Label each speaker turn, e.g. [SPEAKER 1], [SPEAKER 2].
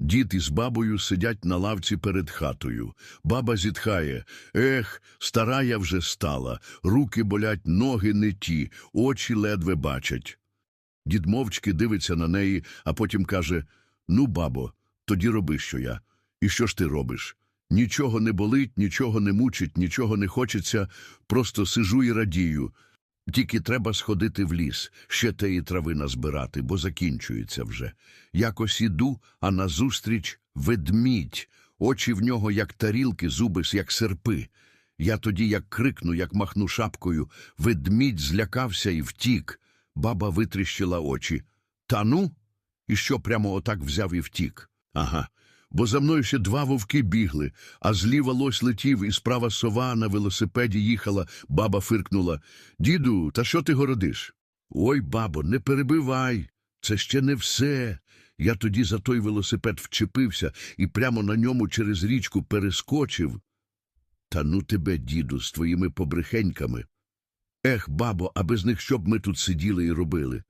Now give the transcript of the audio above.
[SPEAKER 1] Дід із бабою сидять на лавці перед хатою. Баба зітхає. Ех, стара я вже стала. Руки болять, ноги не ті, очі ледве бачать. Дід мовчки дивиться на неї, а потім каже Ну, бабо, тоді роби, що я. І що ж ти робиш? Нічого не болить, нічого не мучить, нічого не хочеться, просто сижу і радію. Тільки треба сходити в ліс, ще теї трави назбирати, бо закінчується вже. Якось іду, а назустріч ведмідь. Очі в нього, як тарілки, зуби, як серпи. Я тоді як крикну, як махну шапкою. Ведмідь злякався і втік. Баба витріщила очі. Та ну? І що прямо отак взяв і втік? Ага. Бо за мною ще два вовки бігли, а зліва лось летів, і справа сова на велосипеді їхала. Баба фиркнула. Діду, та що ти городиш? Ой, бабо, не перебивай. Це ще не все. Я тоді за той велосипед вчепився і прямо на ньому через річку перескочив. Та ну тебе, діду, з твоїми побрехеньками. Ех, бабо, а без них що б ми тут сиділи і робили?